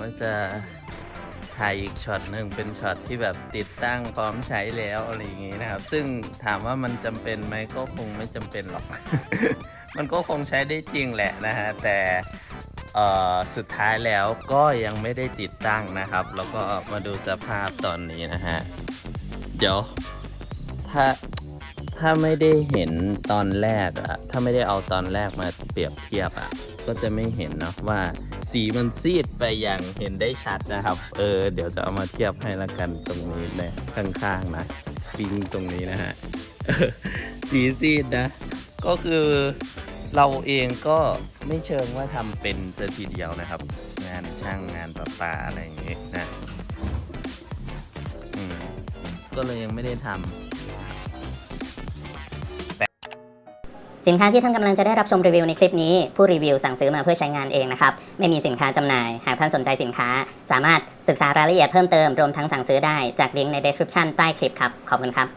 ว่าจะถ่ายอีกช็อตหนึ่งเป็นช็อตที่แบบติดตั้งพร้อมใช้แล้วอะไรอย่างงี้นะครับ ซึ่งถามว่ามันจำเป็นไหมก็คงไม่จำเป็นหรอก มันก็คงใช้ได้จริงแหละนะฮะแต่สุดท้ายแล้วก็ยังไม่ได้ติดตั้งนะครับ แล้วก็มาดูสภาพตอนนี้นะฮะ เดี๋ยว ถ้าถ้าไม่ได้เห็นตอนแรกอะถ้าไม่ได้เอาตอนแรกมาเปรียบเทียบอะก็จะไม่เห็นเนะว่า สีมันซีดไปอย่างเห็นได้ชัดนะครับ เออ เดี๋ยวจะเอามาเทียบให้ละกันตรงนี้นะข้างๆนะปิงตรงนี้นะฮะสีซีดนะ ก็คือเราเองก็ไม่เชิงว่าทำเป็นแต่ทีเดียวนะครับ งานช่างงานประปาอะไรอย่างเงี้ยนะก็เลยยังไม่ได้ทำ สินค้าที่ท่านกำลังจะได้รับชมรีวิวในคลิปนี้ ผู้รีวิวสั่งซื้อมาเพื่อใช้งานเองนะครับ ไม่มีสินค้าจำหน่าย หากท่านสนใจสินค้า สามารถศึกษารายละเอียดเพิ่มเติมรวมทั้งสั่งซื้อได้จากลิงก์ใน description ใต้คลิปครับ ขอบคุณครับ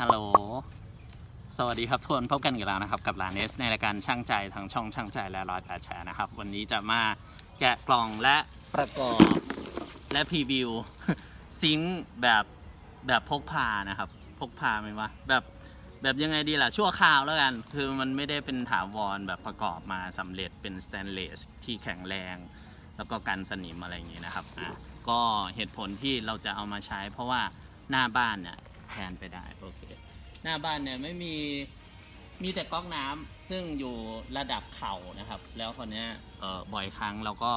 ฮัลโหลสวัสดีครับทุกคนพบกันอีกแล้วนะครับ กับร้านเนสในรายการช่างใจทางช่องช่างใจและร้อยแปดแชร์นะครับ วันนี้จะมาแกะกล่องและ ประกอบและพรีวิว ซิงค์แบบแบบพกพานะครับ พกพาไหมวะแบบแบบยังไงดีล่ะ ชั่วคราวแล้วกัน คือมันไม่ได้เป็นถาวรแบบประกอบมาสำเร็จเป็นสแตนเลสที่แข็งแรง แล้วก็กันสนิมอะไรอย่างนี้นะครับอะก็เหตุผลที่เราจะเอามาใช้ เพราะว่าหน้าบ้านเนี่ยแทนไปได้โอเคหน้าบ้านเนี่ยไม่มีมีแต่ก๊อกน้ำซึ่งอยู่ระดับเข่านะครับ แล้วคนเนี้ยบ่อยครั้งเราก็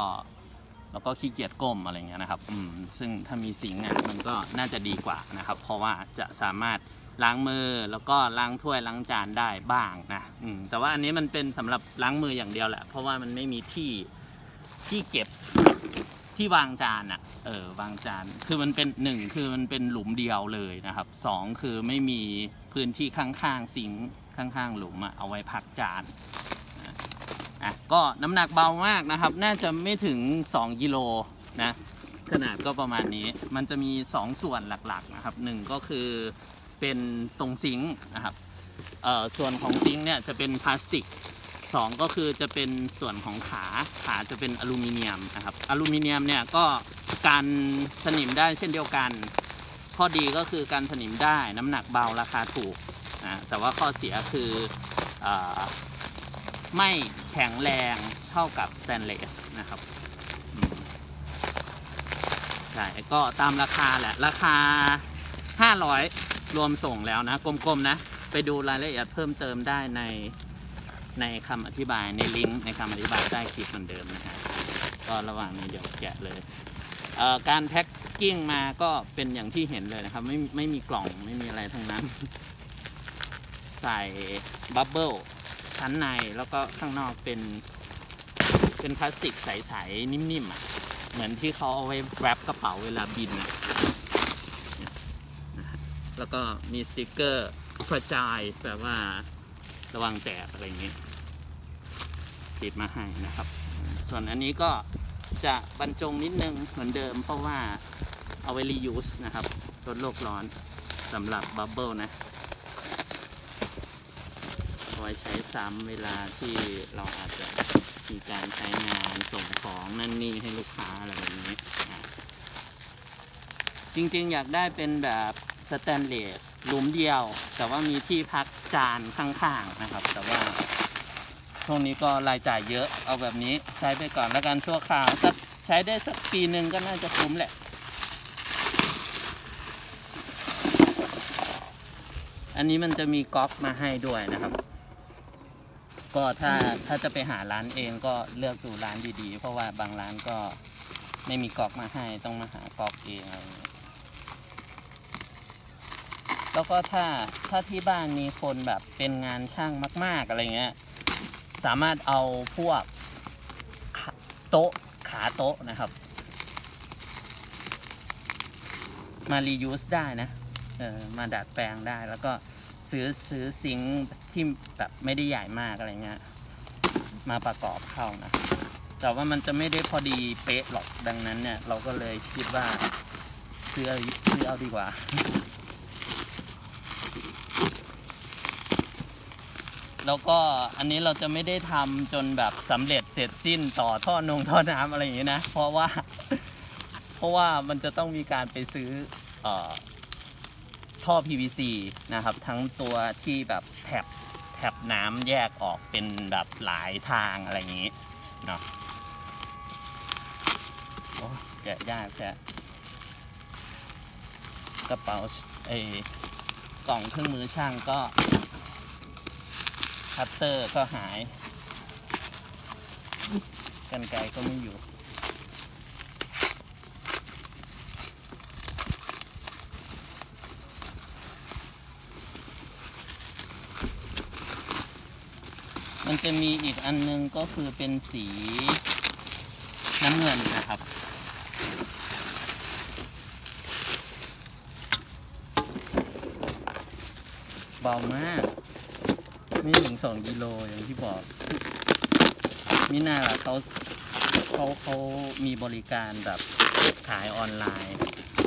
เราก็ขี้เกียจก้มอะไรเงี้ยนะครับอืมซึ่งถ้ามีสิงค์อะมันก็น่าจะดีกว่านะครับ เพราะว่าจะสามารถล้างมือแล้วก็ล้างถ้วยล้างจานได้บ้างนะอืมแต่ว่าอันนี้มันเป็นสำหรับล้างมืออย่างเดียวแหละ เพราะว่ามันไม่มีที่ที่เก็บที่วางจานอะ เออวางจาน คือมันเป็นหนึ่งคือมันเป็นหลุมเดียวเลยนะครับสองคือไม่มีพื้นที่ข้างๆซิงข้างๆหลุมอะเอาไว้พักจาน อะก็น้ำหนักเบามากนะครับ น่าจะไม่ถึง 2กิโลนะขนาดก็ประมาณนี้ มันจะมี 2 ส่วนหลักๆนะครับหนึ่งก็คือเป็นตรงซิงค์นะครับเอ่อส่วนของซิงค์เนี่ยจะเป็นพลาสติกสองก็คือจะเป็นส่วนของขาขาจะเป็นอลูมิเนียมนะครับอลูมิเนียมเนี่ยก็การสนิมได้เช่นเดียวกัน ข้อดีก็คือการสนิมได้น้ำหนักเบาราคาถูกนะแต่ว่าข้อเสียคืออ ไม่แข็งแรงเท่ากับสแตนเลสนะครับใช่ก็ตามราคาแหละ ราคา 500 รวมส่งแล้วนะ กลมๆนะ ไปดูรายละเอียดเพิ่มเติมได้ในในคำอธิบายในลิงก์ในคำอธิบายใต้คลิปเหมือนเดิมนะฮะก็ระหว่างนี้เดี๋ยวแกะเลยเการแพ็คกิ้งมาก็เป็นอย่างที่เห็นเลยนะครับ ไม่ไม่มีกล่องไม่มีอะไรทั้งนั้น ใส่บับเบิล ชั้นในแล้วก็ข้างนอกเป็นเป็นพลาสติกใสๆนิ่มๆอะเหมือนที่เขาเอาไว้แรปกระเป๋าเวลาบินนะแล้วก็มีสติกเกอร์กระจายแปลว่าระวังแตกอะไรอย่างนี้ ติดมาให้นะครับ ส่วนอันนี้ก็จะบรรจงนิดนึงเหมือนเดิม เพราะว่าเอาไว้ reuse นะครับลดโลกร้อนสำหรับบับเบิลนะ ว้ใช้ซ้ำเวลาที่เราอาจจะมีการใช้งานส่งของนั่นนี่ให้ลูกค้าอะไรแบบนี้ จริงๆอยากได้เป็นแบบสแตนเลสหลุมเดียว แต่ว่ามีที่พักจานข้างๆนะครับ แต่ว่าช่วงนี้ก็รายจ่ายเยอะเอาแบบนี้ใช้ไปก่อนแล้วกันชั่วคราวสักใช้ได้สักปีหนึ่งก็น่าจะคุ้มแหละอันนี้มันจะมีก๊อกมาให้ด้วยนะครับ ก็ถ้าถ้าจะไปหาร้านเองก็เลือกดูร้านดีๆ เพราะว่าบางร้านก็ไม่มีก๊อกมาให้ต้องมาหาก๊อกเองอะไรอย่างเงี้ยแล้วก็ถ้าถ้าที่บ้านมีคนแบบเป็นงานช่างมาก ๆอะไรเงี้ยสามารถเอาพวกโต๊ะขาโต๊ะนะครับ มา reuse ได้นะเออมาดัดแปลงได้แล้วก็ ซื้อซื้อซิงค์ที่แบบไม่ได้ใหญ่มากอะไรเงี้ยมาประกอบเข้านะแต่ว่ามันจะไม่ได้พอดีเป๊ะหรอกดังนั้นเนี่ย เราก็เลยคิดว่าซื้อเอาซื้อเอาดีกว่า แล้วก็อันนี้เราจะไม่ได้ทำจนแบบสำเร็จเสร็จสิ้นต่อท่อนงท่อน้ำอะไรอย่างนี้นะ เพราะว่า เพราะว่ามันจะต้องมีการไปซื้อเออ ท่อ PVC นะครับ ทั้งตัวที่แบบแถบแถบน้ำแยกออกเป็นแบบหลายทางอะไรอย่างนี้เนาะโอ้แกะยากแกะกระเป๋าไอ้กล่องเครื่องมือช่างก็คัตเตอร์ก็หาย กันไกรก็ไม่อยู่ มันจะมีอีกอันนึงก็คือเป็นสีน้ำเงินนะครับ เบามาก ไม่ถึงสองกิโลอย่างที่บอก มิน่าล่ะเขาเขาเขามีบริการแบบขายออนไลน์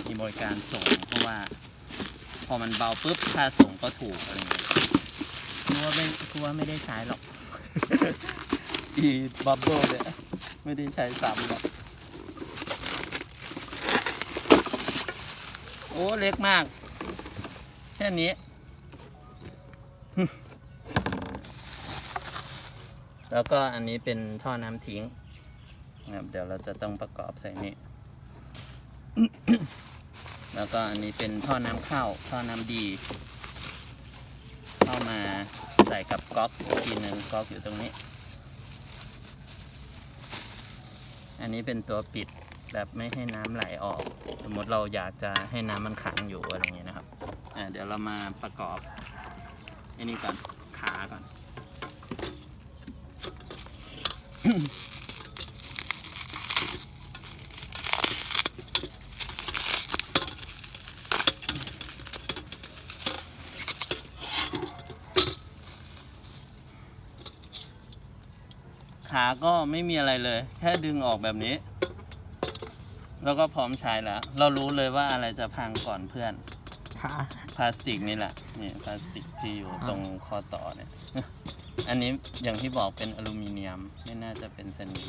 มีบริการส่งเพราะว่า พอมันเบาปุ๊บค่าส่งก็ถูกอะไรเงี้ยกูว่าไม่กูว่าไม่ได้ใช้หรอก อีบับเบิ้ลเนี่ย ไม่ได้ใช้ซ้ำหรอกโอ้เล็กมาก แค่นี้ แล้วก็อันนี้เป็นท่อน้ำทิ้งนะครับเดี๋ยวเราจะต้องประกอบใส่นี่แล้วก็อันนี้เป็นท่อน้ำเข้า ท่อน้ำดี เข้ามา ใส่กับก๊อกอีกทีหนึ่งก๊อกอยู่ตรงนี้ อันนี้เป็นตัวปิดแบบไม่ให้น้ำไหลออก สมมติเราอยากจะให้น้ำมันขังอยู่อะไรอย่างเงี้ยนะครับอ่าเดี๋ยวเรามาประกอบอันนี้ก่อนขาก่อน ขาก็ไม่มีอะไรเลย แค่ดึงออกแบบนี้ แล้วก็พร้อมใช้แล้ว เรารู้เลยว่าอะไรจะพังก่อนเพื่อนขาพลาสติกนี่แหละนี่พลาสติกที่อยู่ตรงข้อต่อเนี่ย อันนี้อย่างที่บอกเป็นอลูมิเนียม ไม่น่าจะเป็นสนิม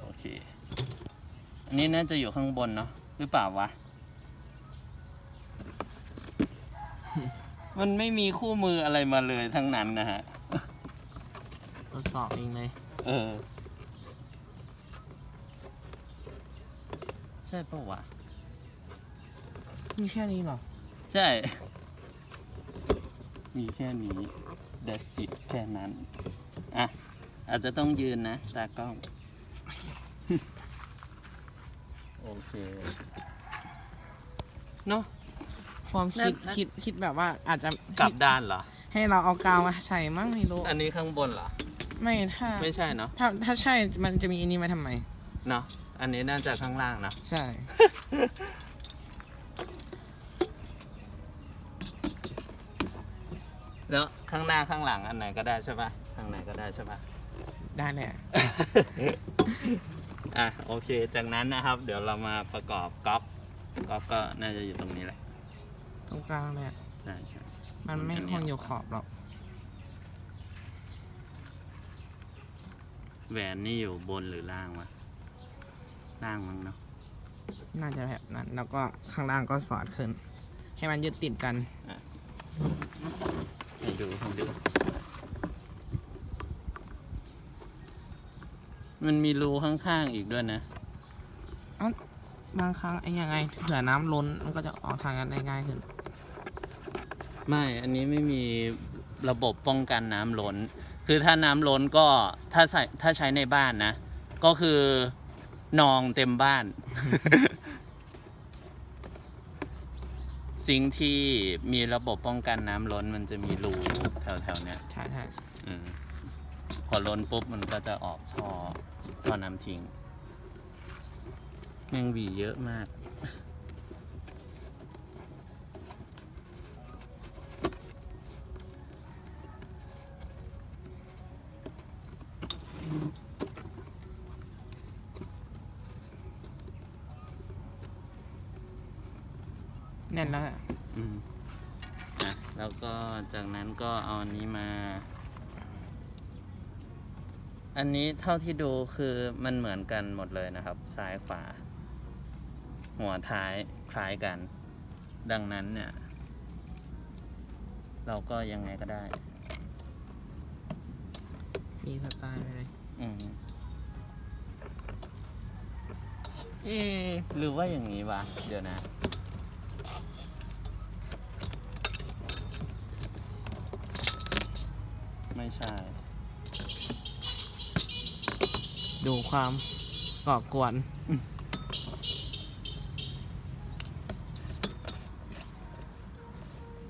โอเค อันนี้น่าจะอยู่ข้างบนเนาะหรือเปล่าวะ มันไม่มีคู่มืออะไรมาเลยทั้งนั้นนะฮะ ทดสอบเองเลยเออ ใช่ปะวะ มีแค่นี้เหรอ ใช่ มีแค่นี้ That's it แค่นั้น อะ อาจจะต้องยืนนะ ตากล้อง โอเค เนาะ ความคิดนั่นคิดคิดแบบว่าอาจจะกลับด้านเหรอ ให้เราเอากาวมาใส่มั้งไม่รู้อันนี้ข้างบนเหรอ ไม่ถ้าไม่ใช่เนาะถ้าถ้าใช่มันจะมีอันนี้มาทำไม เนาะอันนี้น่าจะข้างล่างเนอะใช่ แล้วข้างหน้าข้างหลังอันไหนก็ได้ใช่ปะข้างไหนก็ได้ใช่ปะได้แหละอะโอเค จากนั้นนะครับ เดี๋ยวเรามาประกอบก๊อฟก๊อฟก็น่าจะอยู่ตรงนี้แหละ ตรงกลางเนี่ย ใช่ใช่มันไม่คงอยู่ขอบหรอก แหวนนี่อยู่บนหรือล่างวะ ล่างมั้งเนาะ น่าจะแบบนั้น แล้วก็ข้างล่างก็สอดขึ้น ให้มันยึดติดกันให้ดูให้ดู มันมีรูข้างๆอีกด้วยนะบางครั้งไอ้ยังไงเผื่อน้ำล้นมันก็จะออกทางกันได้ง่ายขึ้น ไม่อันนี้ไม่มีระบบป้องกันน้ำล้น คือถ้าน้ำล้นก็ถ้าใส่ถ้าใช้ในบ้านนะ ก็คือนองเต็มบ้าน สิ่งที่มีระบบป้องกันน้ำล้นมันจะมีรูแถวๆเนี้ย ใช่ใช่อืมพอล้นปุ๊บมันก็จะออกท่อท่อน้ำทิ้ง แมงหวีเยอะมาก น่นแล้วอะอืมอะแล้วก็จากนั้นก็เอาอันนี้มา อันนี้เท่าที่ดูคือมันเหมือนกันหมดเลยนะครับ ซ้ายขวา หัวท้ายคล้ายกัน ดังนั้นเนี่ย เราก็ยังไงก็ได้ มีสไตล์ไปเลยอืมเอ๊ะหรือว่าอย่างนี้วะเดี๋ยวนะ ไม่ใช่ ดูความก่อกวน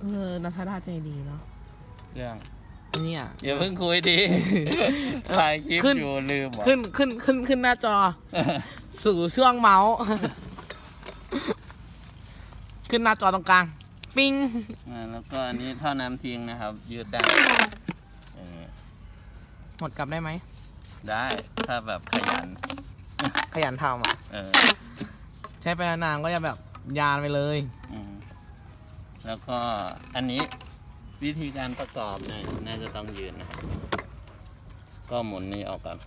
เออนัทดาใจดีเนาะเรื่องเนี่ย อย่าเพิ่งคุยดี ถ่ายคลิปขึ้น อยู่ลืมเหรอขึ้นขึ้นขึ้นขึ้นหน้าจอ สู่ช่วงเมาส์ ขึ้นหน้าจอตรงกลาง ปิ้ง อ่าแล้วก็อันนี้ท่อน้ำทิ้งนะครับ ยืดได้อย่างนี้ หมดกลับได้ไหม ได้ถ้าแบบขยัน ขยันทำอะ เออใช้ไปนานๆก็จะแบบยานไปเลย อืมแล้วก็อันนี้วิธีการประกอบเนี่ยน่าจะต้องยืนนะครับก็หมุนนี้ออกก่อน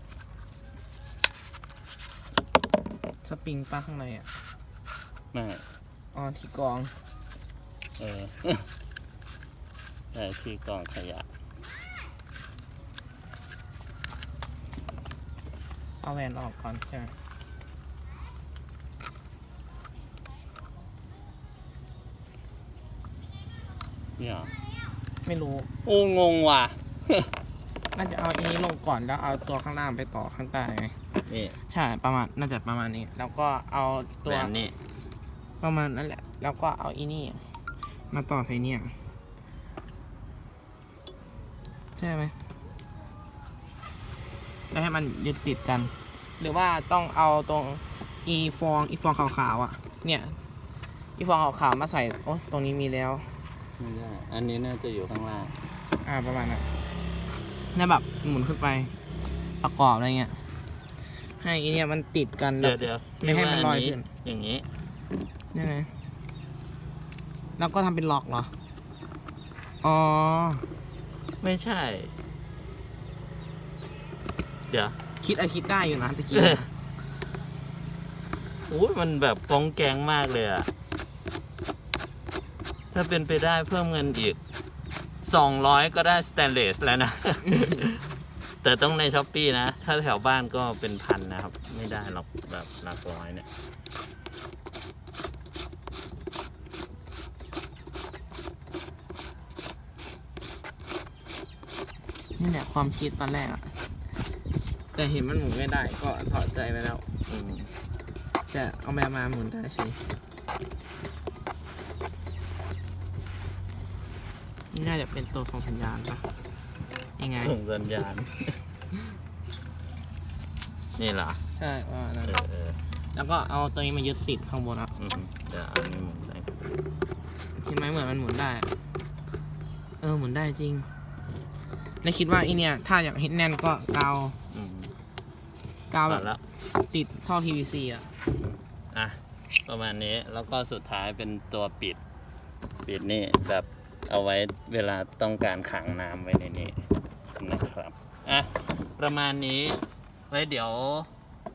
สปริงป้าข้างในอะ ไม่อ๋อที่กอง เออ แต่ที่กองขยะ เอาแหวนออกก่อนใช่ไหมเนี่ยเหรอไม่รู้โอ้งงว่ะ น่าจะเอาอันนี้ลงก่อนแล้วเอาตัวข้างล่างไปต่อข้างใต้ไงนี่ใช่ประมาณน่าจะประมาณนี้ แล้วก็เอาตัแบวบนี้ประมาณนั้นแหละ แล้วก็เอาอีนี่ มาต่อใส่เนี่ยใช่ไหม แล้วให้มันยึดติดกัน หรือว่าต้องเอาตรงอีฟองอีฟองขาวๆอะ เนี่ยอีฟองขาวๆมาใส่โอ้ตรงนี้มีแล้วไม่ได้อันนี้น่าจะอยู่ข้างล่าง อ่าประมาณนั้นแล้วแบบหมุนขึ้นไปประกอบอะไรเงี้ยให้อีเนี่ยมันติดกันเดี๋ยวเดี๋ยวไม่ให้มันลอยพี่ว่าขึ้น อย่างนี้นี่ไงแล้วก็ทำเป็นล็อกเหรอ อ๋อ ไม่ใช่ เดี๋ยวคิดอะคิดได้อยู่นะตะกี้โอ้ยมันแบบกองแกงมากเลยอะถ้าเป็นไปได้เพิ่มเงินอีก 200 ก็ได้สแตนเลสแล้วนะ แต่ต้องในช้อปปีนะ ถ้าแถวบ้านก็เป็นพันนะครับ ไม่ได้หรอกแบบหลักร้อยเนี่ยนี่แหละความคิดตอนแรกอะ แต่เห็นมันหมุนไม่ได้ก็ถอดใจไปแล้วอืมแต่เอามามาหมุนได้ใช่นี่น่าจะเป็นตัวของสัญญาณปะยังไง ส่งสัญญาณ นี่เหรอใช่ว่านั่นเออเออแล้วก็เอาตัวนี้มายึดติดข้างบนอะอืมเดี๋ยวเอาอันนี้หมุนใส่เห็นไหมเหมือนมันหมุนได้อะเออหมุนได้จริง แล้วคิดว่าไอเนี่ย ถ้าอยากเห็นแน่นก็กาวอืม กาวพแบอบแล้วติดท่อ PVC อะ อะ ประมาณนี้แล้วก็สุดท้ายเป็นตัวปิด ปิดนี่แบบเอาไว้เวลาต้องการขังน้ำไว้ในนี้นะครับ อะ ประมาณนี้ไว้เดี๋ยว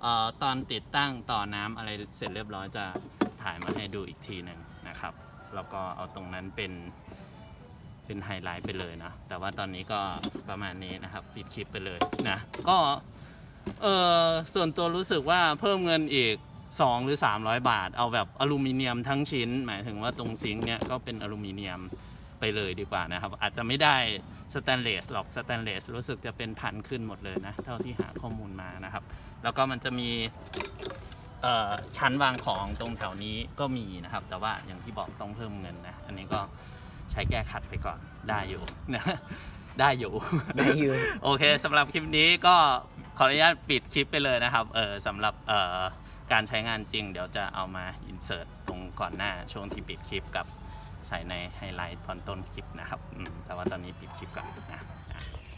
เอ่อตอนติดตั้งต่อน้ำอะไรเสร็จเรียบร้อยจะถ่ายมาให้ดูอีกทีหนึ่งนะครับ แล้วก็เอาตรงนั้นเป็นเป็นไฮไลท์ไปเลยนะ แต่ว่าตอนนี้ก็ประมาณนี้นะครับ ปิดคลิปไปเลยนะ ก็ เออส่วนตัวรู้สึกว่าเพิ่มเงินอีก 2 หรือ 300 บาท เอาแบบอลูมิเนียมทั้งชิ้น หมายถึงว่าตรงซิงค์เนี่ยก็เป็นอลูมิเนียมไปเลยดีกว่านะครับ อาจจะไม่ได้สแตนเลสหรอกสแตนเลสรู้สึกจะเป็นพันขึ้นหมดเลยนะ เท่าที่หาข้อมูลมานะครับ แล้วก็มันจะมีเอ่อชั้นวางของตรงแถวนี้ก็มีนะครับ แต่ว่าอย่างที่บอกต้องเพิ่มเงินนะ อันนี้ก็ใช้แก้ขัดไปก่อนได้อยู่นะได้อยู่ ได้อยู่ โอเคสำหรับคลิปนี้ก็ข ออนุญาตปิดคลิปไปเลยนะครับเออสำหรับเอ่อการใช้งานจริง เดี๋ยวจะเอามาอินเสิร์ตตรงก่อนหน้าช่วงที่ปิดคลิปกับใส่ในไฮไลท์ตอนต้นคลิปนะครับอืมแต่ว่าตอนนี้ปิดคลิปก่อนนะ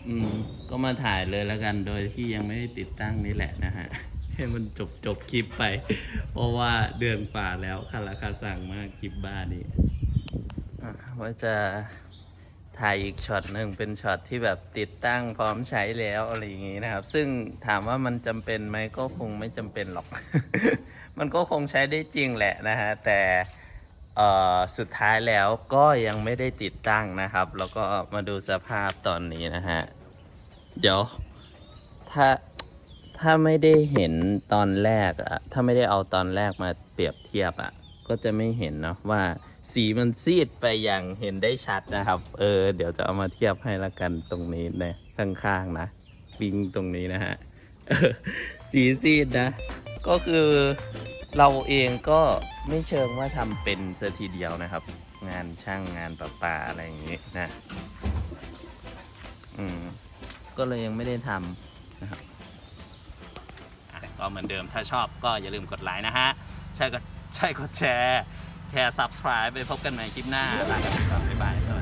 อืมก็มาถ่ายเลยแล้วกันโดยที่ยังไม่ได้ติดตั้งนี่แหละนะฮะ ให้มันจบจบคลิปไป เพราะว่าเดือนกว่าแล้วคาราคาสั่งมากคลิปบ้านี่อะว่าจะ ถ่ายอีกช็อตหนึ่งเป็นช็อตที่แบบติดตั้งพร้อมใช้แล้วอะไรอย่างงี้นะครับ ซึ่งถามว่ามันจำเป็นไหมก็คงไม่จำเป็นหรอก มันก็คงใช้ได้จริงแหละนะฮะแต่สุดท้ายแล้วก็ยังไม่ได้ติดตั้งนะครับ แล้วก็มาดูสภาพตอนนี้นะฮะ เดี๋ยว ถ้าถ้าไม่ได้เห็นตอนแรกอะถ้าไม่ได้เอาตอนแรกมาเปรียบเทียบอะก็จะไม่เห็นเนาะว่า สีมันซีดไปอย่างเห็นได้ชัดนะครับ เออ เดี๋ยวจะเอามาเทียบให้ละกันตรงนี้นะข้างๆนะปิงตรงนี้นะฮะออสีซีดนะ ก็คือเราเองก็ไม่เชิงว่าทำเป็นซะทีเดียวนะครับ งานช่างงานประปาอะไรอย่างนี้นะ อืม ก็เลยยังไม่ได้ทำนะครับก็เหมือนเดิมถ้าชอบก็อย่าลืมกดไลค์นะฮะ ใช่ก็ใช่กดแชร์ แชร์ subscribe ไปพบกันใหม่คลิปหน้าลากันไปก่อนบ๊ายบายสวัสดี